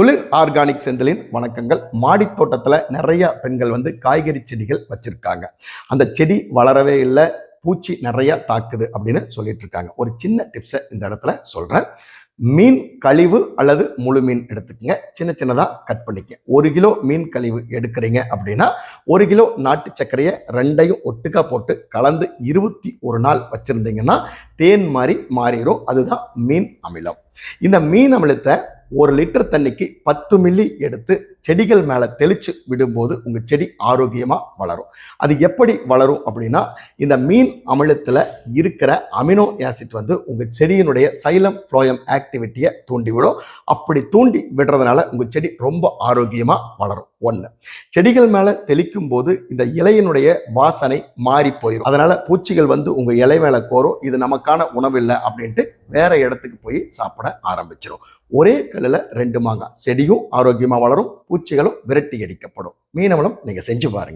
துளிர் ஆர்கானிக் செந்திலின் வணக்கங்கள். மாடித் தோட்டத்தில் நிறைய பெண்கள் வந்து காய்கறி செடிகள் வச்சிருக்காங்க. அந்த செடி வளரவே இல்லை பூச்சி நிறைய தாக்குது அப்படின்னு சொல்லிட்டு இருக்காங்க. ஒரு சின்ன டிப்ஸை இந்த இடத்துல சொல்றேன். மீன் கழிவு அல்லது முழு மீன் எடுத்துக்கங்க. சின்ன சின்னதாக கட் பண்ணிக்க. ஒரு கிலோ மீன் கழிவு எடுக்கிறீங்க அப்படின்னா ஒரு கிலோ நாட்டு சர்க்கரையை ரெண்டையும் ஒட்டுக்கா போட்டு கலந்து இருபத்தி ஒரு நாள் வச்சுருந்தீங்கன்னா தேன் மாதிரி மாறிடும் அதுதான் மீன் அமிலம். இந்த மீன் அமிலத்தை ஒரு லிட்டர் தண்ணிக்கு பத்து மில்லி எடுத்து செடிகள் மேலே தெளித்து விடும்போது உங்கள் செடி ஆரோக்கியமாக வளரும். அது எப்படி வளரும் அப்படின்னா இந்த மீன் அமிலத்தில் இருக்கிற அமினோ ஆசிட் வந்து உங்கள் செடியினுடைய சைலம் ஃப்ளோயம் ஆக்ட் ஆக்டிவிட்டியை தூண்டிவிடும் அப்படி தூண்டி விடுறதுனால உங்கள் செடி ரொம்ப ஆரோக்கியமாக வளரும். ஒன்று செடிகள் மேலே தெளிக்கும் போது இந்த இலையினுடைய வாசனை மாறி போயிடும் அதனால் பூச்சிகள் வந்து உங்கள் இலை மேலே கோரும். இது நமக்கான உணவு இல்லை அப்படின்ட்டு வேற இடத்துக்கு போய் சாப்பிட ஆரம்பிச்சிடும் ஒரே கல்லில் ரெண்டு மாங்காய். செடியும் ஆரோக்கியமாக வளரும் பூச்சிகளும் விரட்டி அடிக்கப்படும். மீனவளம் நீங்கள் செஞ்சு பாருங்கள்